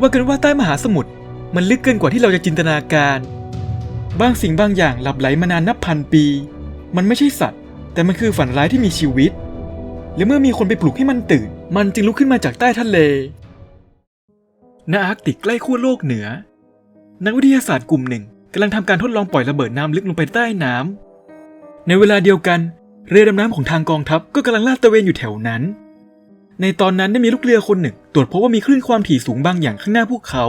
ว่ากันว่าใต้มหาสมุทรมันลึกเกินกว่าที่เราจะจินตนาการ บางสิ่งบางอย่างหลับไหลมานานนับพันปี มันไม่ใช่สัตว์ แต่มันคือฝันร้ายที่มีชีวิต และเมื่อมีคนไปปลุกให้มันตื่น มันจึงลุกขึ้นมาจากใต้ทะเลณอาร์กติกใกล้ขั้วโลกเหนือ นักวิทยาศาสตร์กลุ่มหนึ่งกำลังทำการทดลองปล่อยระเบิดน้ำลึกลงไปใต้น้ำในเวลาเดียวกัน เรือดำน้ำของทางกองทัพก็กำลังลาดตระเวนอยู่แถวนั้น ในตอนนั้นได้มีลูกเรือคนหนึ่ง ตรวจพบว่ามีคลื่นความถี่สูงบางอย่างข้างหน้าพวกเขา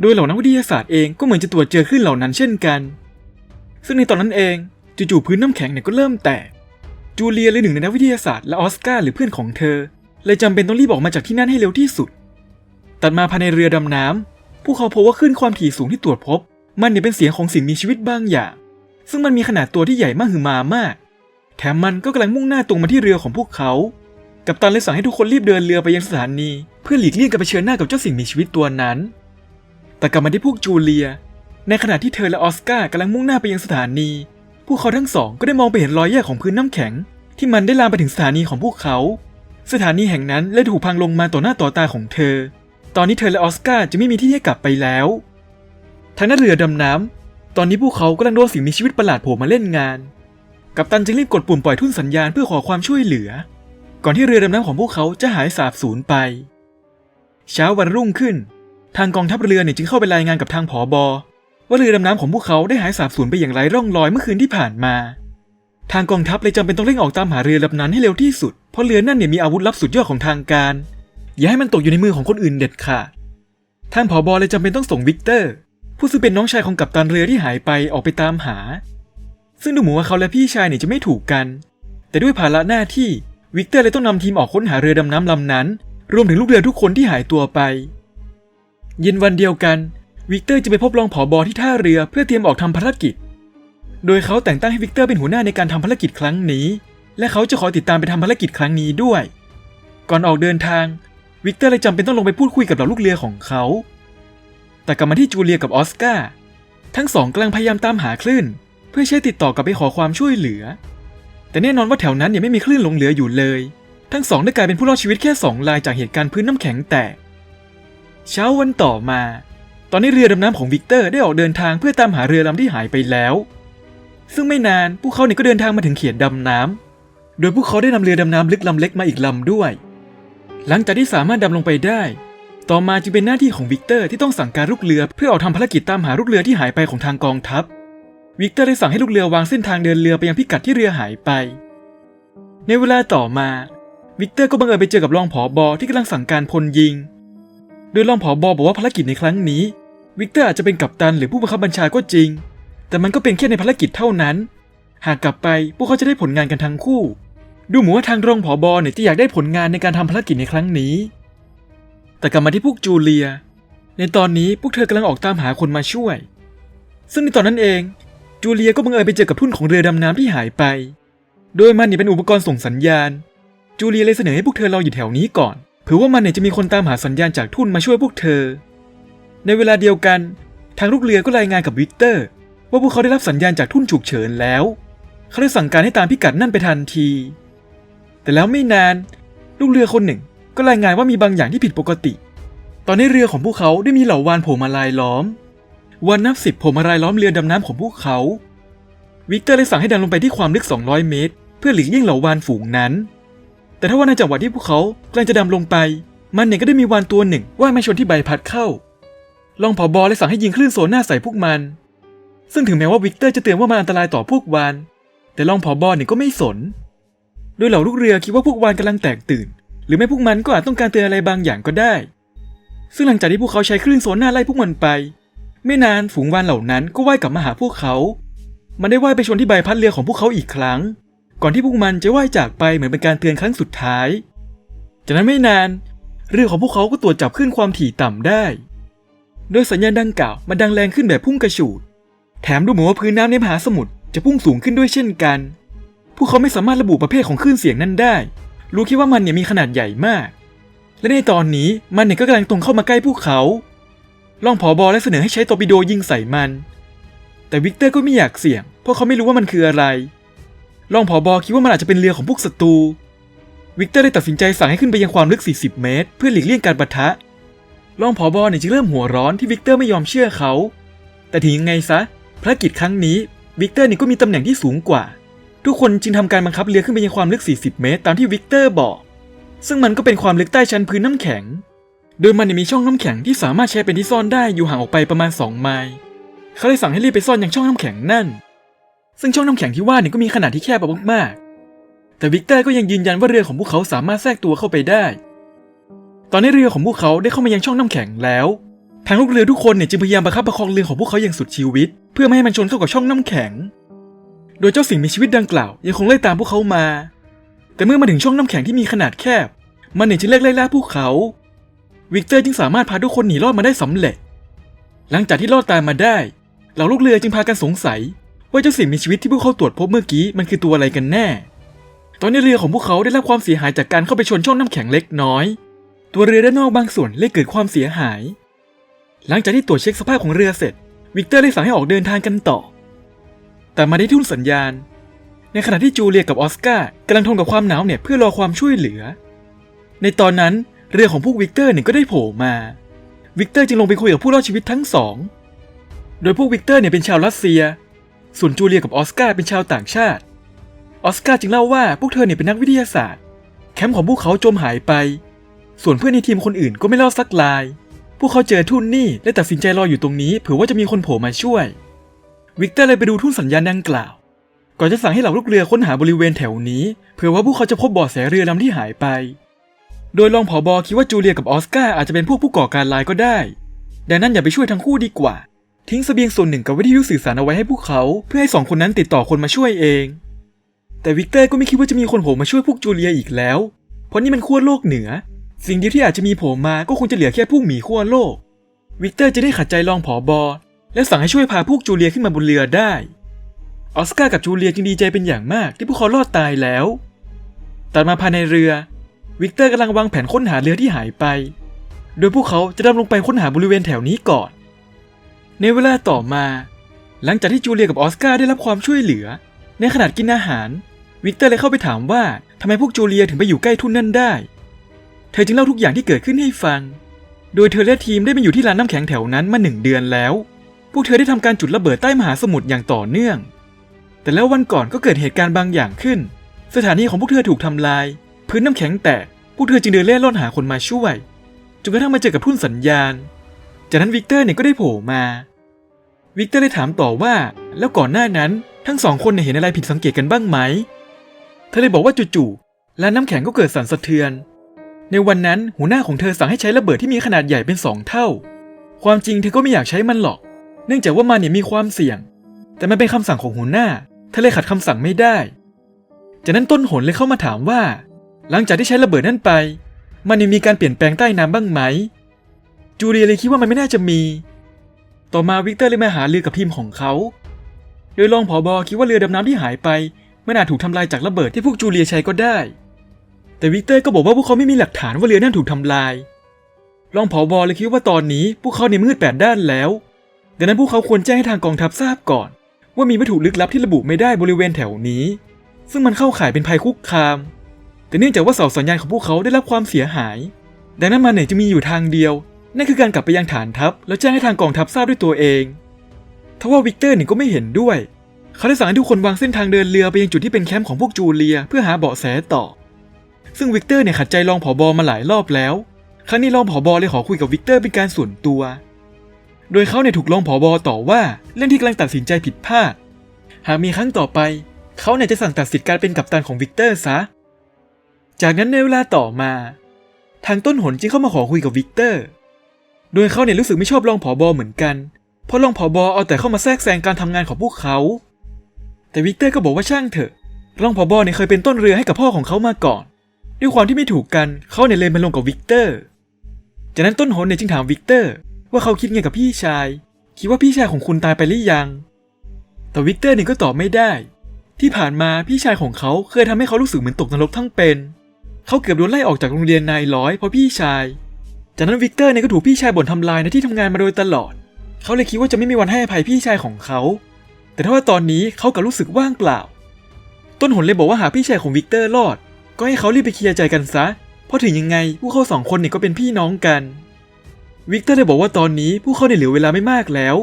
โดยเหล่านักวิทยาศาสตร์เองก็เหมือนจะตรวจเจอคลื่นเหล่านั้นเช่นกัน ซึ่งในตอนนั้นเองจู่ๆพื้นน้ำแข็งเนี่ยก็เริ่มแตก จูเลียเลยหนึ่งในนักวิทยาศาสตร์และออสการ์หรือเพื่อนของเธอเลยจำเป็นต้องรีบออกมาจากที่นั่นให้เร็วที่สุด ตัดมาภายในเรือดำน้ำพวกเขาพบว่าคลื่นความถี่สูงที่ตรวจพบ มันเนี่ยเป็นเสียงของสิ่งมีชีวิตบางอย่าง ซึ่งมันมีขนาดตัวที่ใหญ่มากหือมามาก แถมมันก็กำลังมุ่งหน้าตรงมาที่เรือของพวกเขา กัปตันเลยสั่งให้ทุกคนรีบเดินเรือไปยังสถานี เพื่อหลีกเลี่ยงการเผชิญหน้ากับเจ้าสิ่งมีชีวิตตัวนั้น แต่กลับมาที่พวกจูเลีย ในขณะที่เธอและออสการ์กำลังมุ่งหน้าไปยังสถานี พวกเขาทั้งสองก็ได้มองไปเห็นรอยแยกของพื้นน้ำแข็ง ที่มันได้ลามไปถึงสถานีของพวกเขา สถานีแห่งนั้นเลยถูกพังลงมาต่อหน้าต่อตาของเธอ ตอนนี้เธอและออสการ์จะไม่มีที่ให้กลับไปแล้วทางด้านเรือดำน้ำตอนนี้พวกเขากำลังโดนสิ่งมีชีวิตประหลาดโผล่มาเล่นงาน กัปตันจึงรีบกดปุ่มปล่อยทุ่นสัญญาณเพื่อขอความช่วยเหลือ ก่อนที่เรือดำน้ำของพวกเขาจะหายสาบสูญไป เช้าวันรุ่งขึ้น ทางกองทัพเรือเนี่ยจึงเข้าไปรายงานกับทางผอบอว่าเรือดำน้ำของพวกเขาได้หายสาบสูญไปอย่างไร้ร่องรอยเมื่อคืนที่ผ่านมา ทางกองทัพเลยจำเป็นต้องเร่งออกตามหาเรือลำนั้นให้เร็วที่สุด เพราะเรือนั่นเนี่ยมีอาวุธลับสุดยอดของทางการ อย่าให้มันตกอยู่ในมือของคนอื่นเด็ดขาด ทางผอบอเลยจำเป็นต้องส่งวิกเตอร์ ผู้ซึ่งเป็นน้องชายของกัปตันเรือที่หายไปออกไปตามหา ซึ่งดูเหมือนว่าเขาและพี่ชายเนี่ยจะไม่ถูกกัน แต่ด้วยภาระหน้าที่ วิกเตอร์เลยต้องนำทีมออกค้นหาเรือดำน้ำลำนั้น รวมถึงลูกเรือทุกคนที่หายตัวไป เย็นวันเดียวกัน วิกเตอร์จะไปพบรองผอบอที่ท่าเรือเพื่อเตรียมออกทำภารกิจ โดยเขาแต่งตั้งให้วิกเตอร์เป็นหัวหน้าในการทำภารกิจครั้งนี้ และเขาจะขอติดตามไปทำภารกิจครั้งนี้ด้วย ก่อนออกเดินทาง วิกเตอร์เลยจำเป็นต้องลงไปพูดคุยกับเหล่าลูกเรือของเขา แต่กลับมาที่จูเลียกับออสการ์ทั้งสองกำลังพยายามตามหาคลื่น เพื่อใช้ติดต่อกับไปขอความช่วยเหลือ แต่แน่นอนว่าแถวนั้นยังไม่มีคลื่นหลงเหลืออยู่เลย ทั้งสองได้กลายเป็นผู้รอดชีวิตแค่สองรายจากเหตุการณ์พื้นน้ำแข็งแตก เช้าวันต่อมา ตอนนี้เรือดำน้ำของวิกเตอร์ได้ออกเดินทางเพื่อตามหาเรือลำที่หายไปแล้ว ซึ่งไม่นานพวกเขาเนี่ยก็เดินทางมาถึงเขียนดำน้ำโดยพวกเขาได้นำเรือดำน้ำลึกลำเล็กมาอีกลำด้วย หลังจากที่สามารถดำลงไปได้ ต่อมาจึงเป็นหน้าที่ของวิกเตอร์ที่ต้องสั่งการลูกเรือเพื่อออกทำภารกิจตามหาลูกเรือที่หายไปของทางกองทัพ วิกเตอร์ได้สั่งให้ลูกเรือวางเส้นทางเดินเรือไปยังพิกัดที่เรือหายไป ในเวลาต่อมา วิกเตอร์ก็บังเอิญไปเจอกับรองผอบอที่กำลังสั่งการพลยิง โดยรองผอบอบอกว่าภารกิจในครั้งนี้ วิกเตอร์อาจจะเป็นกัปตันหรือผู้บังคับบัญชาก็จริง แต่มันก็เป็นแค่ในภารกิจเท่านั้น หากกลับไปพวกเขาจะได้ผลงานกันทั้งคู่ ดูเหมือนว่าทางรองผอบอเนี่ยจะอยากได้ผลงานในการทำภารกิจในครั้งนี้ แต่กลับมาที่พวกจูเลีย ในตอนนี้พวกเธอกำลังออกตามหาคนมาช่วย ซึ่งในตอนนั้นเอง จูเลียก็บังเอิญไปเจอกับทุ่นของเรือดำน้ำที่หายไป โดยมันเนี่ยเป็นอุปกรณ์ส่งสัญญาณ จูเลียเลยเสนอให้พวกเธอรออยู่แถวนี้ก่อนเผื่อว่ามันเนี่ยจะมีคนตามหาสัญญาณจากทุ่นมาช่วยพวกเธอ ในเวลาเดียวกัน ทางลูกเรือก็รายงานกับวิกเตอร์ ว่าพวกเขาได้รับสัญญาณจากทุ่นฉุกเฉินแล้ว เขาได้สั่งการให้ตามพิกัดนั่นไปทันที แต่แล้วไม่นาน ลูกเรือคนหนึ่ง ก็รายงานว่ามีบางอย่างที่ผิดปกติ ตอนนี้เรือของพวกเขาได้มีเหล่าวานโผล่มาลายล้อม วานนับสิบผล่มารายล้อมเรือดำน้ำของพวกเขา วิกเตอร์เลยสั่งให้ดำลงไปที่ความลึก 200 เมตร เพื่อหลีกเลี่ยงเหล่าวานฝูงนั้น แต่ถ้าว่าในจังหวะที่พวกเขากำลังจะดำลงไป มันเนี่ยก็ได้มีวานตัวหนึ่งว่ายมาชนที่ใบพัดเข้ารองผอบอเลยสั่งให้ยิงคลื่นโซน่าใส่พวกมัน ซึ่งถึงแม้ว่าวิกเตอร์จะเตือนว่ามันอันตรายต่อพวกวาน แต่รองผอบอเนี่ยก็ไม่สน โดยเหล่าลูกเรือคิดว่าพวกวานกำลังแตกตื่น หรือไม่พวกมันก็อาจต้องการเตือนอะไรบางอย่างก็ได้ ซึ่งหลังจากที่พวกเขาใช้คลื่นโซน่าไล่พวกมันไป ไม่นานฝูงวานเหล่านั้นก็ว่ายกลับมาหาพวกเขา มันได้ว่ายไปชนที่ใบพัดเรือของพวกเขาอีกครั้ง ก่อนที่พวกมันจะว่ายจากไปเหมือนเป็นการเตือนครั้งสุดท้าย จากนั้นไม่นาน เรือของพวกเขาก็ตรวจจับขึ้นความถี่ต่ำได้ โดยสัญญาณดังกล่าวมันดังแรงขึ้นแบบพุ่งกระฉูด แถมดูเหมือนว่าพื้นน้ำในมหาสมุทรจะพุ่งสูงขึ้นด้วยเช่นกัน พวกเขาไม่สามารถระบุประเภทของคลื่นเสียงนั้นได้ รู้แค่ว่ามันเนี่ยมีขนาดใหญ่มาก และในตอนนี้มันเนี่ยก็กำลังตรงเข้ามาใกล้พวกเขา รองผอบอและเสนอให้ใช้ตอร์ปิโดยิงใส่มัน แต่วิกเตอร์ก็ไม่อยากเสี่ยง เพราะเขาไม่รู้ว่ามันคืออะไรรองผอบอคิดว่ามันอาจจะเป็นเรือของพวกศัตรู วิกเตอร์ได้ตัดสินใจสั่งให้ขึ้นไปยังความลึก 40 เมตร เพื่อหลีกเลี่ยงการปะทะรองผอบอเนี่ยจึงเริ่มหัวร้อนที่วิกเตอร์ไม่ยอมเชื่อเขา แต่ถึงยังไงซะภารกิจครั้งนี้วิกเตอร์นี่ก็มีตำแหน่งที่สูงกว่า ทุกคนจึงทำการบังคับเรือขึ้นไปยังความลึก 40 เมตร ตามที่วิกเตอร์บอก ซึ่งมันก็เป็นความลึกใต้ชั้นพื้นน้ำแข็ง โดยมันมีช่องน้ำแข็งที่สามารถใช้เป็นที่ซ่อนได้อยู่ห่างออกไปประมาณ 2 ไมล์เขาเลยสั่งให้รีบไปซ่อนอยังช่องน้ำแข็งนั่น ซึ่งช่องน้ำแข็งที่ว่าเนี่ยก็มีขนาดที่แคบมากๆแต่วิกเตอร์ก็ยังยืนยันว่าเรือของพวกเขาสามารถแทรกตัวเข้าไปได้ ตอนนี้เรือของพวกเขาได้เข้ามายังช่องน้ำแข็งแล้วทางลูกเรือทุกคนเนี่ยจึงพยายามประคับประคองเรือของพวกเขาอย่างสุดชีวิต เพื่อไม่ให้มันชนเข้ากับช่องน้ำแข็ง โดยเจ้าสิ่งมีชีวิตดังกล่าว ยังคงไล่ตามพวกเขามา แต่เมื่อมาถึงช่องน้ำแข็งที่มีขนาดแคบ มันเนี่ยจึงเลิกไล่ล่าพวกเขา วิกเตอร์จึงสามารถพาทุกคนหนีรอดมาได้สำเร็จ หลังจากที่รอดตายมาได้ เหล่าลูกเรือจึงพากันสงสัย ว่าเจ้าสิ่งมีชีวิตที่พวกเขาตรวจพบเมื่อกี้มันคือตัวอะไรกันแน่ ตอนนี้เรือของพวกเขาได้รับความเสียหายจากการเข้าไปชนช่องน้ำแข็งเล็กน้อย ตัวเรือด้านนอกบางส่วนเลยเกิดความเสียหาย หลังจากที่ตรวจเช็คสภาพของเรือเสร็จ วิกเตอร์เลยสั่งให้ออกเดินทางกันต่อ แต่มาได้ทุ่นสัญญาณ ในขณะที่จูเลียกับออสการ์กำลังทนกับความหนาวเหน็บเพื่อรอความช่วยเหลือ ในตอนนั้น เรือของพวกวิกเตอร์เนี่ยก็ได้โผล่มา วิกเตอร์จึงลงไปคุยกับผู้รอดชีวิตทั้งสอง โดยพวกวิกเตอร์เนี่ยเป็นชาวรัสเซีย ส่วนจูเลียกับออสการ์เป็นชาวต่างชาติ ออสการ์จึงเล่าว่าพวกเธอเนี่ยเป็นนักวิทยาศาสตร์ แคมป์ของพวกเขาจมหายไป ส่วนเพื่อนในทีมคนอื่นก็ไม่เล่าสักลาย พวกเขาเจอทุ่นนี่และตัดสินใจรออยู่ตรงนี้เผื่อว่าจะมีคนโผล่มาช่วย วิกเตอร์เลยไปดูทุ่นสัญญาณดังกล่าว ก่อนจะสั่งให้เหล่าลูกเรือค้นหาบริเวณแถวนี้ เผื่อว่าพวกเขาจะพบเบาะแสเรือลำที่หายไป โดยรองผอบอคิดว่าจูเลียกับออสการ์อาจจะเป็นพวกผู้ก่อการร้ายก็ได้ ดังนั้นอย่าไปช่วยทั้งคู่ดีกว่า ทิ้งสเสบียงส่วนหนึ่งกับวิทยุสื่อสารเอาไว้ให้พวกเขา เพื่อให้สองคนนั้นติดต่อคนมาช่วยเอง แต่วิกเตอร์ก็ไม่คิดว่าจะมีคนโผล่มาช่วยพวกจูเลียอีกแล้ว เพราะนี่มันขั้วโลกเหนือ สิ่งเดียวที่อาจจะมีโผล่มาก็คงจะเหลือแค่พวกหมีขั้วโลก วิกเตอร์จะได้ขัดใจรองผอบอและสั่งให้ช่วยพาพวกจูเลียขึ้นมาบนเรือได้ ออสการ์กับจูเลียจึงดีใจเป็นอย่างมากที่พวกเขารอดตายแล้ว ตัดมาภายในเรือ วิกเตอร์กำลังวางแผนค้นหาเรือที่หายไป โดยพวกเขาจะดำลงไปค้นหาบริเวณแถวนี้ก่อน ในเวลาต่อมา หลังจากที่จูเลียกับออสการ์ได้รับความช่วยเหลือ ในขณะกินอาหาร วิกเตอร์เลยเข้าไปถามว่าทำไมพวกจูเลียถึงไปอยู่ใกล้ทุ่นนั่นได้ เธอจึงเล่าทุกอย่างที่เกิดขึ้นให้ฟัง โดยเธอและทีมได้มาอยู่ที่ร้านน้ำแข็งแถวนั้นมาหนึ่งเดือนแล้ว พวกเธอได้ทำการจุดระเบิดใต้มหาสมุทรอย่างต่อเนื่อง แต่แล้ววันก่อนก็เกิดเหตุการณ์บางอย่างขึ้น สถานีของพวกเธอถูกทำลาย พื้นน้ำแข็งแตกพวกเธอจึงเดินเล่ร่อนหาคนมาช่วยจนกระทั่งมาเจอกับทุ่นสัญญาณ จากนั้นวิกเตอร์เนี่ยก็ได้โผล่มา วิกเตอร์ได้ถามต่อว่า แล้วก่อนหน้านั้นทั้งสองคนเนี่ยเห็นอะไรผิดสังเกตกันบ้างไหมเธอเลยบอกว่าจู่ๆร้านน้ำแข็งก็เกิดสั่นสะเทือน ในวันนั้นหัวหน้าของเธอสั่งให้ใช้ระเบิดที่มีขนาดใหญ่เป็นสองเท่า ความจริงเธอก็ไม่อยากใช้มันหรอก เนื่องจากว่ามันเนี่ยมีความเสี่ยง แต่มันเป็นคำสั่งของหัวหน้าเธอเลยขัดคำสั่งไม่ได้ จากนั้นต้นหนเลยเข้ามาถามว่า หลังจากที่ใช้ระเบิดนั่นไป มันยังมีการเปลี่ยนแปลงใต้น้ำบ้างไหม จูเลียเลยคิดว่ามันไม่น่าจะมี ต่อมาวิกเตอร์เลยมาหาเรือกับทีมของเขา โดยรองผอบอคิดว่าเรือดำน้ำที่หายไปไม่น่าถูกทำลายจากระเบิดที่พวกจูเลียใช้ก็ได้ แต่วิกเตอร์ก็บอกว่าพวกเขาไม่มีหลักฐานว่าเรือนั่นถูกทำลาย รองผอบอเลยคิดว่าตอนนี้พวกเขาในมืดแปดด้านแล้ว ดังนั้นพวกเขาควรแจ้งให้ทางกองทัพทราบก่อน ว่ามีวัตถุลึกลับที่ระบุไม่ได้บริเวณแถวนี้ ซึ่งมันเข้าข่ายเป็นภัยคุกคาม แต่เนื่องจากว่าเสาสัญญาณของพวกเขาได้รับความเสียหาย ดังนั้นมันเนี่ยจะมีอยู่ทางเดียว นั่นคือการกลับไปยังฐานทัพ แล้วแจ้งให้ทางกองทัพทราบด้วยตัวเองทว่าวิกเตอร์เนี่ยก็ไม่เห็นด้วย เขาได้สั่งให้ทุกคนวางเส้นทางเดินเรือไปยังจุดที่เป็นแคมป์ของพวกจูเลีย เพื่อหาเบาะแสต่อ ซึ่งวิกเตอร์เนี่ยขัดใจรองผอบอมาหลายรอบแล้ว ครั้งนี้รองผอบอเลยขอคุยกับวิกเตอร์เป็นการส่วนตัว โดยเขาเนี่ยถูกรองผอบอต่อว่าเรื่องที่กำลังตัดสินใจผิดพลาด หากมีครั้งต่อไป เขาเนี่ยจะสั่งตัดสิทธิ์การเป็นกัปตันของวิกเตอร์ซะ จากนั้นในเวลาต่อมา ทางต้นหนจึงเข้ามาขอคุยกับวิกเตอร์ โดยเขาเนี่ยรู้สึกไม่ชอบรองผอบอเหมือนกัน เพราะรองผอบอเอาแต่เข้ามาแทรกแซงการทำงานของพวกเขา แต่วิกเตอร์ก็บอกว่าช่างเถอะ รองผอบอเนี่ยเคยเป็นต้นเรือให้กับพ่อของเขามาก่อน ด้วยความที่ไม่ถูกกันเขาเนี่ยเลยมาลงกับวิกเตอร์ จากนั้นต้นหนเนี่ยจึงถามวิกเตอร์ ว่าเขาคิดไงกับพี่ชาย คิดว่าพี่ชายของคุณตายไปหรือยัง แต่วิกเตอร์เนี่ยก็ตอบไม่ได้ ที่ผ่านมาพี่ชายของเขาเคยทำให้เขารู้สึกเหมือนตกนรกทั้งเป็น เขาเกือบโดนไล่ออกจากโรงเรียนนายร้อยเพราะพี่ชาย จากนั้นวิกเตอร์เนี่ยก็ถูกพี่ชายบ่นทำลายในที่ทำงานมาโดยตลอด เขาเลยคิดว่าจะไม่มีวันให้อภัยพี่ชายของเขา แต่ถ้าว่าตอนนี้เขากลับรู้สึกว่างเปล่า ต้นหนเลยบอกว่าหากพี่ชายของวิกเตอร์รอด ก็ให้เขารีบไปเคลียร์ใจกันซะ เพราะถึงยังไงพวกเขาสองคนเนี่ยก็เป็นพี่น้องกัน วิกเตอร์ได้บอกว่าตอนนี้พวกเขาได้เหลือเวลาไม่มากแล้ว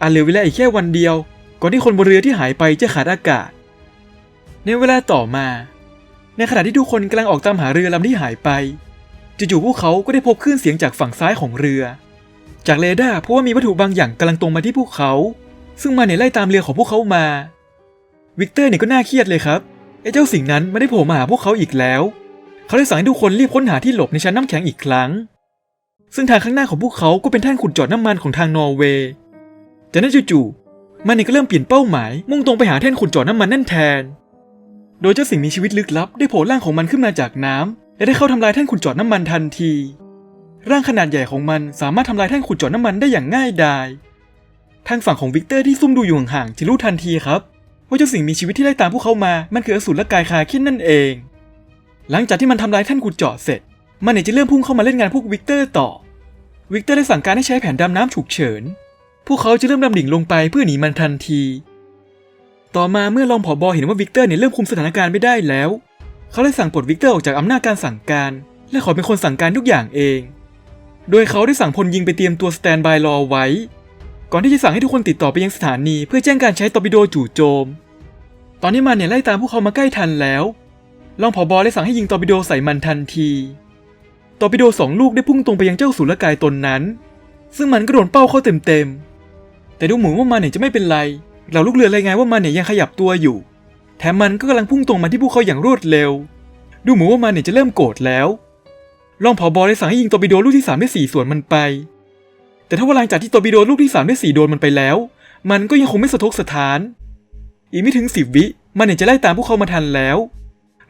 อาจเหลือเวลาอีกแค่วันเดียว ก่อนที่คนบนเรือที่หายไปจะขาดอากาศ ในเวลาต่อมา ในขณะที่ทุกคนกำลังออกตามหาเรือลำที่หายไปจู่ๆพวกเขาก็ได้พบคลื่นเสียงจากฝั่งซ้ายของเรือ จากเรดาร์พราะว่ามีวัตถุบางอย่างกำลังตรงมาที่พวกเขา ซึ่งมันเนี่ยไล่ตามเรือของพวกเขามา วิกเตอร์เนี่ยก็น่าเครียดเลยครับไอ้เจ้าสิ่งนั้นไม่ได้โผล่มาหาพวกเขาอีกแล้ว เขาเลยสั่งให้ทุกคนรีบค้นหาที่หลบในชั้นน้ำแข็งอีกครั้ง ซึ่งทางข้างหน้าของพวกเขาก็เป็นแท่นขุดเจาะน้ำมันของทางนอร์เวย์จากนั้นจู่ๆมันเนี่ยก็เริ่มเปลี่ยนเป้าหมายมุ่งตรงไปหาแท่นขุดเจาะน้ำมันนั่นแทน โดยเจ้าสิ่งมีชีวิตลึกลับได้โผล่ร่างของมันขึ้นมาจากน้ำและได้เข้าทำลายแท่นขุดเจาะน้ำมันทันที ร่างขนาดใหญ่ของมันสามารถทำลายแท่นขุดเจาะน้ำมันได้อย่างง่ายดายทางฝั่งของวิกเตอร์ที่ซุ่มดูอยู่ห่างๆจะรู้ทันทีครับ ว่าเจ้าสิ่งมีชีวิตที่ไล่ตามพวกเขามา มันคืออสูรและกายคาคินนั่นเอง หลังจากที่มันทำลายแท่านขุดเจาะเสร็จ มันเนี่ยจะเริ่มพุ่งเข้ามาเล่นงานพวกวิกเตอร์ต่อ วิกเตอร์ได้สั่งการให้ใช้แผนดำน้ำฉุกเฉิน พวกเขาจะเริ่มดำดิ่งลงไปเพื่อหนีมันทันที ต่อมาเมื่อรองผอบอเห็นว่าวิกเตอร์เนี่ยเริ่มคุมสถานการณ์ไม่ได้แล้ว เขาเลยสั่งปลดวิกเตอร์ออกจากอำนาจการสั่งการ และขอเป็นคนสั่งการทุกอย่างเอง โดยเขาได้สั่งพลยิงไปเตรียมตัวสแตนบายรอไว้ ก่อนที่จะสั่งให้ทุกคนติดต่อไปยังสถานี เพื่อแจ้งการใช้ตอร์ปิโดจู่โจม ตอนนี้มันเนี่ยไล่ตามพวกเขามาใกล้ทันแล้ว รองผอบอเลยสั่งให้ยิงตอร์ปิโดใส่มันทันทีตอร์ปิโดสองลูกได้พุ่งตรงไปยังเจ้าสุรกายตนนั้น ซึ่งมันก็โดนเป้าเข้าเต็มๆ แต่ดูเหมือนว่ามันเนี่ยจะไม่เป็นไร เราลูกเรือรายงานว่ามันเนี่ยยังขยับตัวอยู่ แถมมันก็กำลังพุ่งตรงมาที่พวกเขาอย่างรวดเร็ว ดูเหมือนว่ามันเนี่ยจะเริ่มโกรธแล้ว รองผอบอเลยสั่งให้ยิงตอร์ปิโดลูกที่สามได้สี่ส่วนมันไป แต่ถ้าว่าหลังจากที่ตอร์ปิโดลูกที่สามได้สี่โดนมันไปแล้ว มันก็ยังคงไม่สะทกสะท้าน อีกไม่ถึงสิบวิ มันเนี่ยจะไล่ตามพวกเขามาทันแล้ว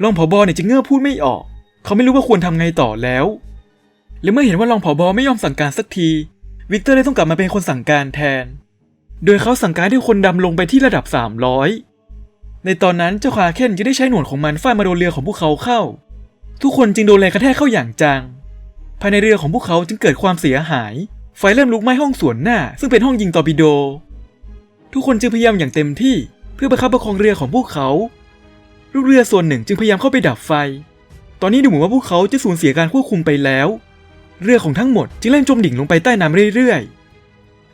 รองผอบอเนี่ยจะเงื่อพูดไม่ออก เขาไม่รู้ว่าควรทำไงต่อแล้ว และเมื่อเห็นว่ารองผอบอไม่ยอมสั่งการสักที วิกเตอร์เลยต้องกลับมาเป็นคนสั่งการแทน โดยเขาสั่งการให้คนดำลงไปที่ระดับ 300 ในตอนนั้นเจ้าคาเคนจะได้ใช้หนวดของมันฟาดมาโดนเรือของพวกเขาเข้า ทุกคนจึงโดนแรงกระแทกเข้าอย่างจัง ภายในเรือของพวกเขาจึงเกิดความเสียหาย ไฟเริ่มลุกไหม้ห้องส่วนหน้า ซึ่งเป็นห้องยิงตอร์ปิโด ทุกคนจึงพยายามอย่างเต็มที่เพื่อประคับประคองเรือของพวกเขาลูกเรือส่วนหนึ่งจึงพยายามเข้าไปดับไฟ ตอนนี้ดูเหมือนว่าพวกเขาจะสูญเสียการควบคุมไปแล้ว เรือของทั้งหมดจึงเริ่มจมดิ่งลงไปใต้น้ำเรื่อยๆ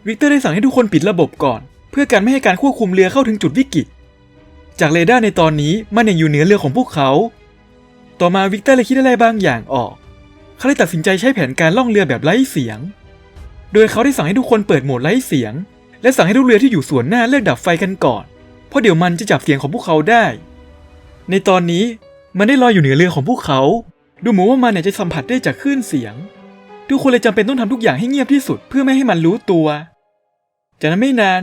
วิกเตอร์ได้สั่งให้ทุกคนปิดระบบก่อน เพื่อการไม่ให้การควบคุมเรือเข้าถึงจุดวิกฤต จากเรดาร์ในตอนนี้มันยังอยู่เหนือเรือของพวกเขา ต่อมาวิกเตอร์เลยคิดอะไรบางอย่างออก เขาเลยตัดสินใจใช้แผนการล่องเรือแบบไร้เสียง โดยเขาได้สั่งให้ทุกคนเปิดโหมดไร้เสียง และสั่งให้ทุกเรือที่อยู่ส่วนหน้าเลิกดับไฟกันก่อน เพราะเดี๋ยวมันจะจับเสียงของพวกเขาได้ ในตอนนี้มันได้ลอยอยู่เหนือเรือของพวกเขา ดูเหมือนว่ามันเนี่ยจะสัมผัสได้จากคลื่นเสียง ทุกคนเลยจำเป็นต้องทำทุกอย่างให้เงียบที่สุดเพื่อไม่ให้มันรู้ตัว จากนั้นไม่นาน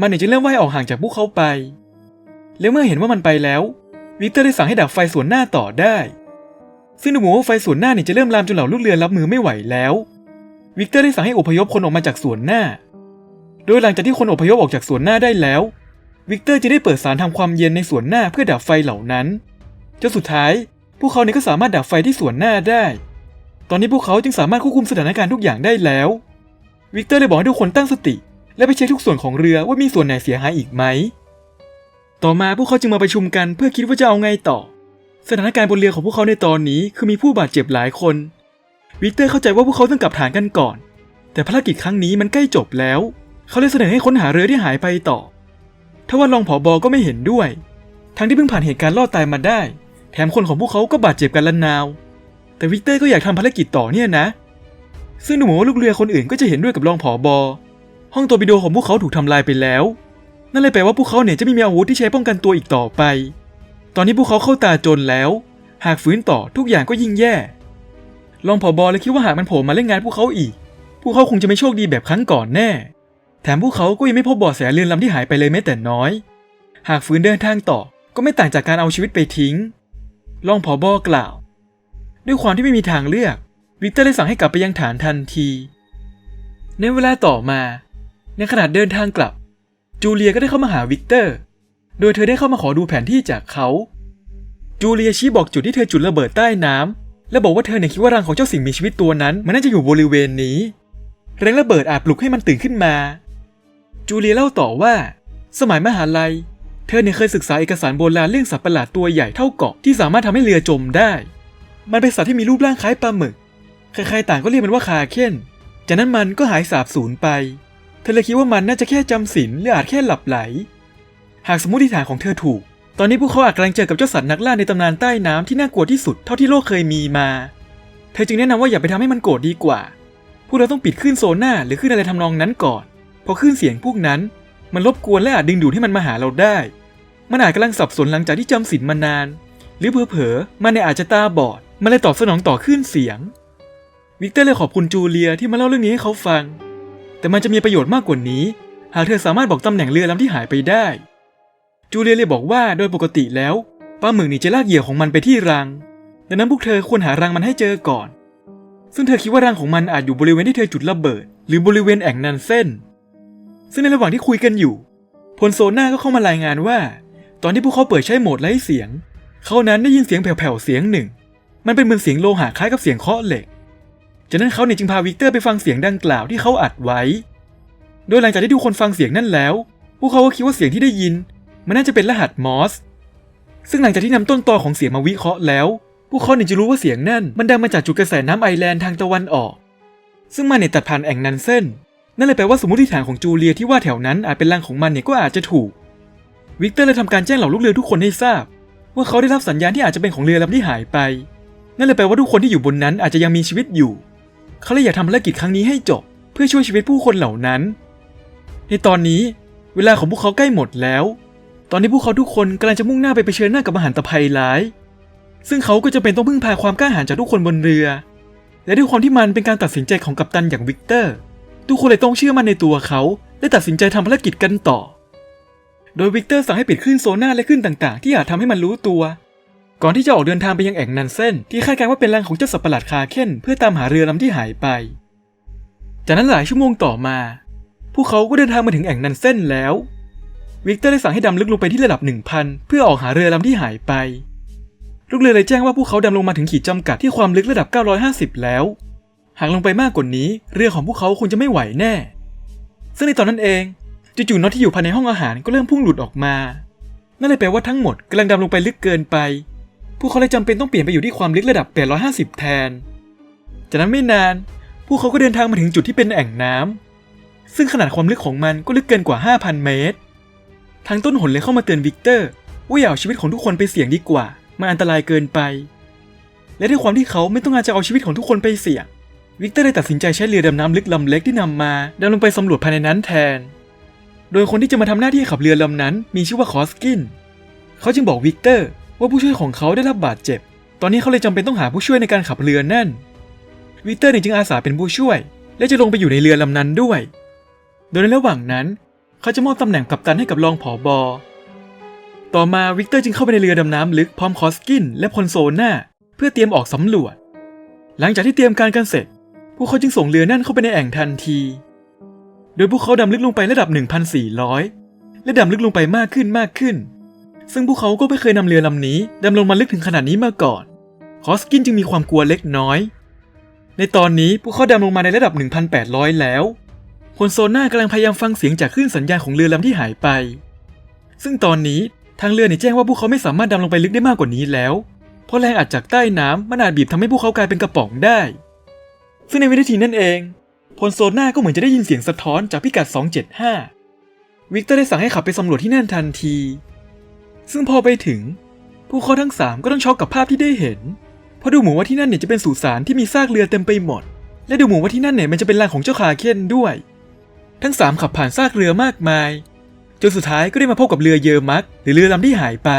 มันเนี่ยจะเริ่มว่ายออกห่างจากพวกเขาไป แล้วเมื่อเห็นว่ามันไปแล้ว วิกเตอร์ได้สั่งให้ดับไฟส่วนหน้าต่อได้ ซึ่งดูเหมือนว่าไฟส่วนหน้าเนี่ยจะเริ่มลามจนเหล่าลูกเรือรับมือไม่ไหวแล้ว วิกเตอร์ได้สั่งให้อพยพคนออกมาจากส่วนหน้า โดยหลังจากที่คนอพยพออกจากส่วนหน้าได้แล้ว วิกเตอร์จะได้เปิดสารทำความเย็นในส่วนหน้าเพื่อดับไฟเหล่านั้นจนสุดท้าย พวกเขาเนี่ยก็สามารถดับไฟที่ส่วนหน้าได้ ตอนนี้พวกเขาจึงสามารถควบคุมสถานการณ์ทุกอย่างได้แล้ว วิกเตอร์เลยบอกให้ทุกคนตั้งสติ และไปเช็คทุกส่วนของเรือว่ามีส่วนไหนเสียหายอีกไหม ต่อมาพวกเขาจึงมาประชุมกันเพื่อคิดว่าจะเอาไงต่อ สถานการณ์บนเรือของพวกเขาในตอนนี้คือมีผู้บาดเจ็บหลายคน วิกเตอร์เข้าใจว่าพวกเขาต้องกลับฐานกันก่อน แต่ภารกิจครั้งนี้มันใกล้จบแล้ว เขาเลยเสนอให้ค้นหาเรือที่หายไปต่อทว่ารองผอบอก็ไม่เห็นด้วย ทั้งที่เพิ่งผ่านเหตุการณ์รอดตายมาได้ แถมคนของพวกเขาก็บาดเจ็บกันละนาว แต่วิกเตอร์ก็อยากทำภารกิจต่อเนี่ยนะ ซึ่งดูเหมือนว่าลูกเรือคนอื่นก็จะเห็นด้วยกับรองผอบอ ห้องตัวปิโดของพวกเขาถูกทำลายไปแล้ว นั่นเลยแปลว่าพวกเขาเนี่ยจะไม่มีอาวุธที่ใช้ป้องกันตัวอีกต่อไป ตอนนี้พวกเขาเข้าตาจนแล้ว หากฝืนต่อทุกอย่างก็ยิ่งแย่รองผอบอเลยคิดว่าหากมันโผล่มาเล่นงานพวกเขาอีก พวกเขาคงจะไม่โชคดีแบบครั้งก่อนแน่ แถมพวกเขาก็ยังไม่พบเบาะแสเรือนลำที่หายไปเลยแม้แต่น้อย หากฝืนเดินทางต่อก็ไม่ต่างจากการเอาชีวิตไปทิ้งรองผอบอกล่าว ด้วยความที่ไม่มีทางเลือก วิกเตอร์ได้สั่งให้กลับไปยังฐานทันที ในเวลาต่อมา ในขณะเดินทางกลับ จูเลียก็ได้เข้ามาหาวิกเตอร์ โดยเธอได้เข้ามาขอดูแผนที่จากเขา จูเลียชี้บอกจุดที่เธอจุดระเบิดใต้น้ำและบอกว่าเธอเนี่ยคิดว่ารังของเจ้าสิ่งมีชีวิตตัวนั้น มันน่าจะอยู่บริเวณนี้ แรงระเบิดอาจปลุกให้มันตื่นขึ้นมา จูเลียเล่าต่อว่า สมัยมหาลัย เธอเนี่ยเคยศึกษาเอกสารโบราณเรื่องสัตว์ประหลาดตัวใหญ่เท่าเกาะที่สามารถทำให้เรือจมได้ มันเป็นสัตว์ที่มีรูปร่างคล้ายปลาหมึก ใครๆต่างก็เรียกมันว่าคาเคนจากนั้นมันก็หายสาบสูญไป ธอเลยคิดว่ามันน่าจะแค่จำศีลหรืออาจแค่หลับไหล หากสมมติฐานของเธอถูก ตอนนี้พวกเขาอาจกำลังเจอกับเจ้าสัตว์นักล่าในตำนานใต้น้ำที่น่ากลัวที่สุดเท่าที่โลกเคยมีมา เธอจึงแนะนำว่าอย่าไปทำให้มันโกรธดีกว่า พวกเราต้องปิดคลื่นโซน่าหรือคลื่นอะไรทำนองนั้นก่อนเพราะคลื่นเสียงพวกนั้น มันรบกวนและอาจดึงดูดให้มันมาหาเราได้ มันอาจกำลังสับสนหลังจากที่จำศีลมานาน หรือเผลอๆมันเนี่ยอาจจะตาบอด มันเลยตอบสนองต่อคลื่นเสียง วิกเตอร์เลยขอบคุณจูเลียที่มาเล่าเรื่องนี้ให้เขาฟัง แต่มันจะมีประโยชน์มากกว่านี้ หากเธอสามารถบอกตำแหน่งเรือลำที่หายไปได้ จูเลียเลยบอกว่าโดยปกติแล้วปลาหมึกนี่จะลากเหยื่อของมันไปที่รัง ดังนั้นพวกเธอควรหารังมันให้เจอก่อน ซึ่งเธอคิดว่ารังของมันอาจอยู่บริเวณที่เธอจุดระเบิด หรือบริเวณแอ่งนันเส้น ซึ่งในระหว่างที่คุยกันอยู่ พลโซน่าก็เข้ามารายงานว่า ตอนที่พวกเขาเปิดใช้โหมดไร้เสียง เขานั้นได้ยินเสียงแผ่วๆเสียงหนึ่ง มันเป็นเหมือนเสียงโลหะคล้ายกับเสียงเคาะเหล็ก จากนั้นเขาเนี่ยจึงพาวิกเตอร์ไปฟังเสียงดังกล่าวที่เขาอัดไว้ โดยหลังจากที่ทุกคนฟังเสียงนั่นแล้ว พวกเขาก็คิดว่าเสียงที่ได้ยิน มันน่าจะเป็นรหัสมอส ซึ่งหลังจากที่นำต้นตอของเสียงมาวิเคราะห์แล้ว พวกเขาเนี่ยจะรู้ว่าเสียงนั่นมันดังมาจากจุดกระแสน้ำไอแลนด์ทางตะวันออก ซึ่งมันเนี่ยตัดผ่านแอ่งนันเส้นนั่นเลยแปลว่าสมมติฐานของจูเลียที่ว่าแถวนั้นอาจเป็นรังของมันเนี่ยก็อาจจะถูก วิกเตอร์เลยทำการแจ้งเหล่าลูกเรือทุกคนให้ทราบ ว่าเขาได้รับสัญญาณที่อาจจะเป็นของเรือลำที่หายไป นั่นเลยแปลว่าทุกคนที่อยู่บนนั้นอาจจะยังมีชีวิตอยู่ เขาเลยอยากทำภารกิจครั้งนี้ให้จบ เพื่อช่วยชีวิตผู้คนเหล่านั้น ในตอนนี้เวลาของพวกเขาใกล้หมดแล้ว ตอนนี้พวกเขาทุกคนกำลังจะมุ่งหน้าไปเผชิญหน้ากับมหันตภัยร้าย ซึ่งเขาก็จะเป็นต้องพึ่งพาความกล้าหาญจากทุกคนบนเรือ และด้วยความที่มันเป็นการตัดสินใจของกัปตันอย่างวิกเตอร์ ทุกคนเลยต้องเชื่อมั่นในตัวเขาและตัดสินใจทำภารกิจกันต่อ โดยวิกเตอร์สั่งให้ปิดคลื่นโซน่าและคลื่นต่างๆ ที่อาจทำให้มันรู้ตัว ก่อนที่จะออกเดินทางไปยังแอ่งนันเส้นที่คาดการณ์ว่าเป็นแหล่งของเจ้าสัตว์ประหลาดคาเคนเพื่อตามหาเรือลำที่หายไป จากนั้นหลายชั่วโมงต่อมา พวกเขาก็เดินทางมาถึงแอ่งนันเส้นแล้ว วิกเตอร์ได้สั่งให้ดำลึกลงไปที่ระดับ 1,000 เพื่อออกหาเรือลำที่หายไป ลูกเรือเลยแจ้งว่าพวกเขาดำลงมาถึงขีดจำกัดที่ความลึกระดับ 950 แล้ว หากลงไปมากกว่านี้ เรือของพวกเขาคงจะไม่ไหวแน่ ซึ่งในตอนนั้นเองจู่ๆน็อตที่อยู่ภายในห้องอาหารก็เริ่มพุ่งหลุดออกมา นั่นเลยแปลว่าทั้งหมดกำลังดำลงไปลึกเกินไป พวกเขาเลยจำเป็นต้องเปลี่ยนไปอยู่ที่ความลึกระดับ 850 แทน จากนั้นไม่นาน พวกเขาก็เดินทางมาถึงจุดที่เป็นแอ่งน้ำซึ่งขนาดความลึกของมันก็ลึกเกินกว่า 5,000 เมตร ทางต้นหนเลยเข้ามาเตือนวิกเตอร์ว่าอย่าเอาชีวิตของทุกคนไปเสี่ยงดีกว่า มันอันตรายเกินไป และด้วยความที่เขาไม่ต้องการจะเอาชีวิตของทุกคนไปเสี่ยง วิกเตอร์เลยตัดสินใจใช้เรือดำน้ำลึกลำเล็กที่นำมาดำลงไปสำรวจภายในนั้นแทน โดยคนที่จะมาทำหน้าที่ขับเรือลำนั้นมีชื่อว่าคอสกิน เขาจึงบอกวิกเตอร์ ว่าผู้ช่วยของเขาได้รับบาดเจ็บ ตอนนี้เขาเลยจำเป็นต้องหาผู้ช่วยในการขับเรือนั่นวิกเตอร์เนี่ยจึงอาสาเป็นผู้ช่วย และจะลงไปอยู่ในเรือลำนั้นด้วย โดยในระหว่างนั้น เขาจะมอบตำแหน่งกัปตันให้กับรองผอบอต่อมาวิกเตอร์จึงเข้าไปในเรือดำน้ำลึกพร้อมคอสกินและพลโซน่าเพื่อเตรียมออกสำรวจ หลังจากที่เตรียมการกันเสร็จ พวกเขาจึงส่งเรือนั่นเข้าไปในแอ่งทันที โดยพวกเขาดำลึกลงไประดับ 1,400 และดำลึกลงไปมากขึ้นมากขึ้น ซึ่งพวกเขาก็ไม่เคยนำเรือลำนี้ดำลงมาลึกถึงขนาดนี้มาก่อนคอสกินจึงมีความกลัวเล็กน้อย ในตอนนี้พวกเขาดำลงมาในระดับ 1,800 แล้ว คนโซน่ากำลังพยายามฟังเสียงจากคลื่นสัญญาณของเรือลำที่หายไป ซึ่งตอนนี้ทางเรือเนี่ยแจ้งว่าพวกเขาไม่สามารถดำลงไปลึกได้มากกว่านี้แล้ว เพราะแรงอัดจากใต้น้ำมันอาจบีบทำให้พวกเขากลายเป็นกระป๋องได้ ซึ่งในวินาทีนั้นเองพลโซน่าก็เหมือนจะได้ยินเสียงสะท้อนจากพิกัด 275 วิกเตอร์ได้สั่งให้ขับไปสำรวจที่นั่นทันที ซึ่งพอไปถึง พวกเขาทั้งสามก็ต้องช็อกกับภาพที่ได้เห็น เพราะดูเหมือนว่าที่นั่นเนี่ยจะเป็นสุสานที่มีซากเรือเต็มไปหมด และดูเหมือนว่าที่นั่นเนี่ยมันจะเป็นรังของเจ้าคาเคนด้วย ทั้งสามขับผ่านซากเรือมากมาย จนสุดท้ายก็ได้มาพบกับเรือเยอร์มักหรือเรือลำที่หายไป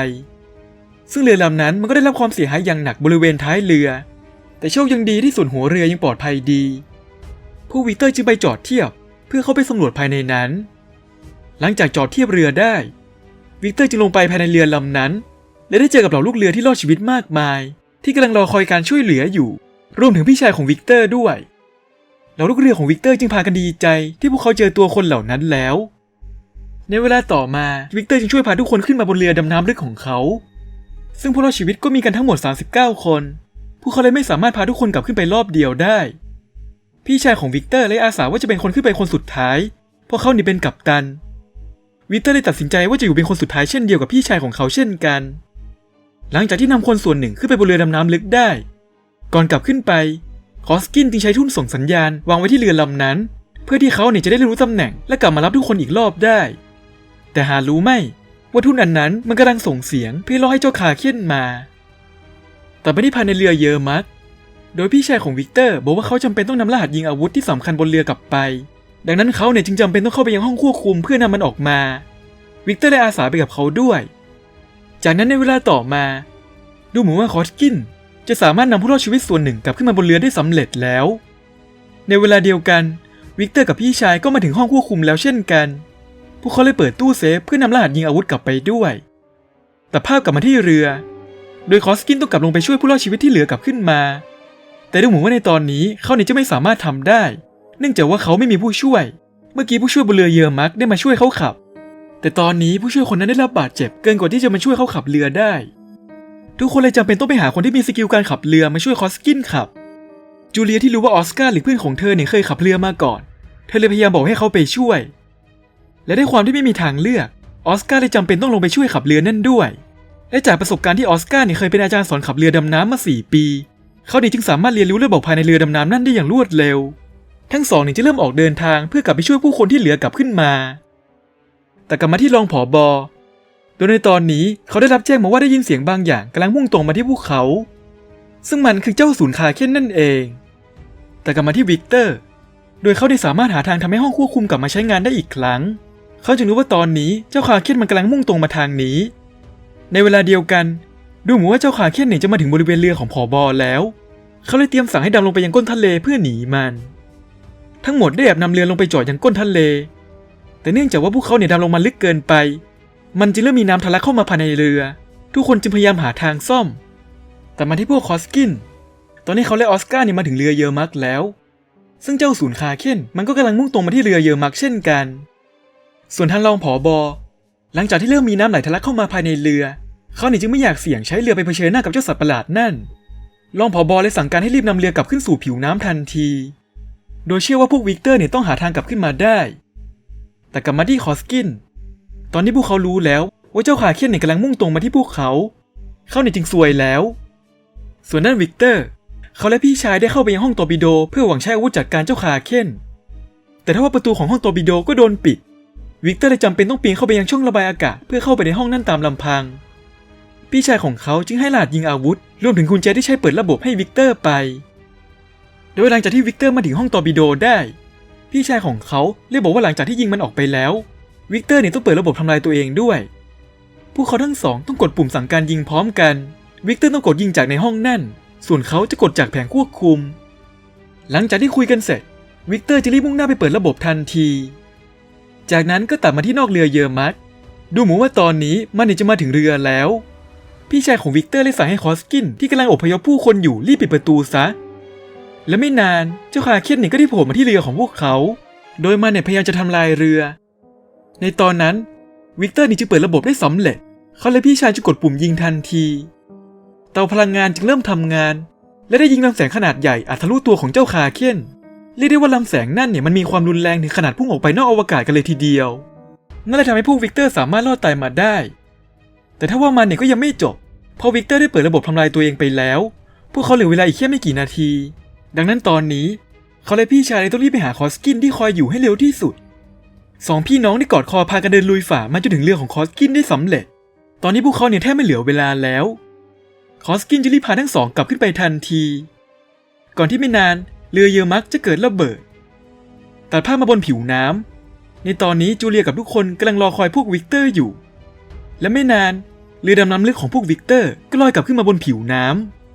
ซึ่งเรือลำนั้นมันก็ได้รับความเสียหายอย่างหนักบริเวณท้ายเรือ แต่โชคยังดีที่ส่วนหัวเรือยังปลอดภัยดี ผู้วิเตอร์จึงไปจอดเทียบ เพื่อเข้าไปสำรวจภายในนั้น หลังจากจอดเทียบเรือได้ วิกเตอร์จึงลงไปภายในเรือลำนั้น และได้เจอกับเหล่าลูกเรือที่รอดชีวิตมากมาย ที่กำลังรอคอยการช่วยเหลืออยู่ รวมถึงพี่ชายของวิกเตอร์ด้วยเหล่าลูกเรือของวิกเตอร์จึงพากันดีใจที่พวกเขาเจอตัวคนเหล่านั้นแล้ว ในเวลาต่อมาวิกเตอร์จึงช่วยพาทุกคนขึ้นมาบนเรือดำน้ำลึกของเขา ซึ่งผู้รอดชีวิตก็มีกันทั้งหมด 39 คน พวกเขาเลยไม่สามารถพาทุกคนกลับขึ้นไปรอบเดียวได้ พี่ชายของวิกเตอร์เลยอาสาว่าจะเป็นคนขึ้นไปคนสุดท้ายเพราะเขาหนีเป็นกัปตัน วิเตอร์เลยตัดสินใจว่าจะอยู่เป็นคนสุดท้ายเช่นเดียวกับพี่ชายของเขาเช่นกัน หลังจากที่นำคนส่วนหนึ่งขึ้นไปบนเรือดำน้ำลึกได้ ก่อนกลับขึ้นไป คอสกินจึงใช้ทุ่นส่งสัญญาณวางไว้ที่เรือลำนั้น เพื่อที่เขาเนี่ยจะได้รู้ตำแหน่งและกลับมารับทุกคนอีกรอบได้ แต่หารู้ไหมว่าทุ่นอันนั้นมันกำลังส่งเสียงเพื่อล่อให้เจ้าคาเคียนมา แต่ไม่ได้ภายในเรือเยอะมักโดยพี่ชายของวิกเตอร์บอกว่าเขาจำเป็นต้องนำรหัสยิงอาวุธที่สำคัญบนเรือกลับไป ดังนั้นเขาเนี่ยจึงจำเป็นต้องเข้าไปยังห้องควบคุมเพื่อนำมันออกมา วิกเตอร์ได้อาสาไปกับเขาด้วย จากนั้นในเวลาต่อมา ดูเหมือนว่าคอสกิน จะสามารถนำผู้รอดชีวิตส่วนหนึ่งกลับขึ้นมาบนเรือได้สำเร็จแล้ว ในเวลาเดียวกัน วิกเตอร์กับพี่ชายก็มาถึงห้องควบคุมแล้วเช่นกัน พวกเขาเลยเปิดตู้เซฟเพื่อนำรหัสยิงอาวุธกลับไปด้วย แต่ภาพกลับมาที่เรือ โดยคอสกินต้องกลับลงไปช่วยผู้รอดชีวิตที่เหลือกลับขึ้นมา แต่ดูเหมือนว่าในตอนนี้เขาเนี่ยจะไม่สามารถทำได้ เนื่องจากว่าเขาไม่มีผู้ช่วย เมื่อกี้ผู้ช่วยบนเรือเยอมักได้มาช่วยเขาขับ แต่ตอนนี้ผู้ช่วยคนนั้นได้รับบาดเจ็บเกินกว่าที่จะมาช่วยเขาขับเรือได้ ทุกคนเลยจำเป็นต้องไปหาคนที่มีสกิลการขับเรือมาช่วยคอสกินขับ จูเลียที่รู้ว่าออสการ์หรือเพื่อนของเธอเนี่ยเคยขับเรือมาก่อน เธอเลยพยายามบอกให้เขาไปช่วย และด้วยความที่ไม่มีทางเลือก ออสการ์เลยจำเป็นต้องลงไปช่วยขับเรือนั่นด้วย และจากประสบการณ์ที่ออสการ์เนี่ยเคยเป็นอาจารย์สอนขับเรือดำน้ำมา 4 ปี เขาเนี่ยจึงสามารถเรียนรู้ระบบภายในเรือดำน้ำนั่นได้อย่างรวดเร็ว ทั้งสองเนี่ยจะเริ่มออกเดินทางเพื่อกลับไปช่วยผู้คนที่เหลือกลับขึ้นมา แต่กลับมาที่รองผอบอโดยในตอนนี้เขาได้รับแจ้งมาว่าได้ยินเสียงบางอย่างกำลังมุ่งตรงมาที่พวกเขา ซึ่งมันคือเจ้าศูนย์คาเคนนั่นเอง แต่กลับมาที่วิกเตอร์ โดยเขาได้สามารถหาทางทำให้ห้องควบคุมกลับมาใช้งานได้อีกครั้ง เขาจึงรู้ว่าตอนนี้เจ้าคาเคนมันกำลังมุ่งตรงมาทางนี้ ในเวลาเดียวกัน ดูเหมือนว่าเจ้าคาเคนเนี่ยจะมาถึงบริเวณเรือของผอบอแล้ว เขาเลยเตรียมสั่งให้ดำลงไปยังก้นทะเลเพื่อหนีมัน ทั้งหมดได้แอบนำเรือลงไปจอดอยังก้นทะเล แต่เนื่องจากว่าพวกเขาเนี่ยดำลงมาลึกเกินไป มันจึงเริ่มมีน้ำทะลักเข้ามาภายในเรือ ทุกคนจึงพยายามหาทางซ่อม แต่มาที่พวกคอสกิน ตอนนี้เขาและออสการ์เนี่ยมาถึงเรือเยอร์มักแล้ว ซึ่งเจ้าศูนย์คาเคนมันก็กำลังมุ่งตรงมาที่เรือเยอร์มักเช่นกัน ส่วนทางรองผอบอหลังจากที่เริ่มมีน้ำไหลทะลักเข้ามาภายในเรือ เขาเนี่ยจึงไม่อยากเสี่ยงใช้เรือไปเผชิญหน้ากับเจ้าสัตว์ประหลาดนั่นรองผอบอเลยสั่งการให้รีบนำเรือกลับขึ้นสู่ผิวน้ำทันที โดยเชื่อว่าพวกวิกเตอร์เนี่ยต้องหาทางกลับขึ้นมาได้ แต่กลับมาที่คอสกิน ตอนนี้พวกเขารู้แล้วว่าเจ้าขาเคียนเนี่ยกำลังมุ่งตรงมาที่พวกเขา เขาเนี่ยจึงซวยแล้ว ส่วนด้านวิกเตอร์ เขาและพี่ชายได้เข้าไปยังห้องตอร์ปิโด เพื่อหวังใช้อาวุธจัดการเจ้าขาเคียนแต่ถ้าว่าประตูของห้องตอร์ปิโดก็โดนปิด วิกเตอร์เลยจำเป็นต้องปีนเข้าไปยังช่องระบายอากาศเพื่อเข้าไปในห้องนั่นตามลำพัง พี่ชายของเขาจึงให้หลาดยิงอาวุธ รวมถึงกุญแจที่ใช้เปิดระบบให้วิกเตอร์ไป โดยหลังจากที่วิกเตอร์มาถึงห้องตอร์ปิโดได้ พี่ชายของเขาเลยกบอกว่าหลังจากที่ยิงมันออกไปแล้ว วิกเตอร์เนี่ยต้องเปิดระบบทำลายตัวเองด้วย พวกเขาทั้งสองต้องกดปุ่มสั่งการยิงพร้อมกัน วิกเตอร์ต้องกดยิงจากในห้องนั่น ส่วนเขาจะกดจากแผงควบคุม หลังจากที่คุยกันเสร็จ วิกเตอร์จะรีบมุ่งหน้าไปเปิดระบบทันที จากนั้นก็ตัดมาที่นอกเรือเยอรมักดูเหมือนว่าตอนนี้มันเนี่ยจะมาถึงเรือแล้ว พี่ชายของวิกเตอร์เลยสั่งให้คอสกินที่กำลังอพยพผู้คนอยู่รีบปิดประตูซะ และไม่นานเจ้าคาเคียนเนี่ยก็ได้โผล่มาที่เรือของพวกเขา โดยมันเนี่ยพยายามจะทำลายเรือ ในตอนนั้นวิกเตอร์นี่จึงเปิดระบบได้สำเร็จ เขาและพี่ชายจึงกดปุ่มยิงทันที เตาพลังงานจึงเริ่มทำงาน และได้ยิงลำแสงขนาดใหญ่อัดทะลุตัวของเจ้าคาเคียนเรียกได้ว่าลำแสงนั่นเนี่ยมันมีความรุนแรงถึงขนาดพุ่งออกไปนอกอวกาศกันเลยทีเดียว นั่นเลยทำให้พวกวิกเตอร์สามารถรอดตายมาได้ แต่ถ้าว่ามันเนี่ยก็ยังไม่จบ เพราะวิกเตอร์ได้เปิดระบบทำลายตัวเองไปแล้ว พวกเขาเหลือเวลาอีกแค่ไม่กี่นาที ดังนั้นตอนนี้เขาและพี่ชายเลยต้องรีบไปหาคอสกินที่คอยอยู่ให้เร็วที่สุดสองพี่น้องได้กอดคอพากันเดินลุยฝ่ามาจนถึงเรือของคอสกินได้สำเร็จ ตอนนี้พวกเขาเนี่ยแทบไม่เหลือเวลาแล้ว คอสกินจะรีบพาทั้งสองกลับขึ้นไปทันที ก่อนที่ไม่นานเรือเยอมักจะเกิดระเบิด ตัดภาพมาบนผิวน้ำในตอนนี้จูเลียกับทุกคนกำลังรอคอยพวกวิกเตอร์อยู่ และไม่นานเรือดำน้ำลึกของพวกวิกเตอร์ก็ลอยกลับขึ้นมาบนผิวน้ำ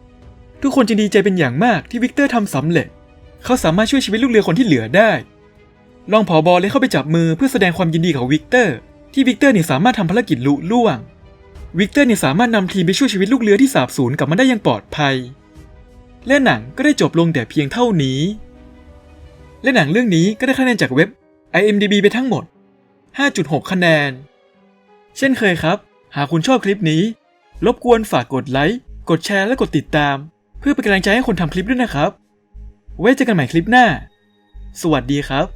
ทุกคนจึงดีใจเป็นอย่างมากที่วิกเตอร์ทำสำเร็จ เขาสามารถช่วยชีวิตลูกเรือคนที่เหลือได้ รองผอบอเลยเข้าไปจับมือเพื่อแสดงความยินดีกับวิกเตอร์ ที่วิกเตอร์เนี่ยสามารถทำภารกิจลุล่วง วิกเตอร์เนี่ยสามารถนำทีมไปช่วยชีวิตลูกเรือที่สาบสูญกลับมาได้อย่างปลอดภัย และหนังก็ได้จบลงแต่เพียงเท่านี้ และหนังเรื่องนี้ก็ได้คะแนนจากเว็บ IMDb ไปทั้งหมด 5.6 คะแนน เช่นเคยครับ หากคุณชอบคลิปนี้ รบกวนฝากกดไลค์ กดแชร์และกดติดตาม เพื่อเป็นกำลังใจให้คนทำคลิปด้วยนะครับ ไว้เจอกันใหม่คลิปหน้า สวัสดีครับ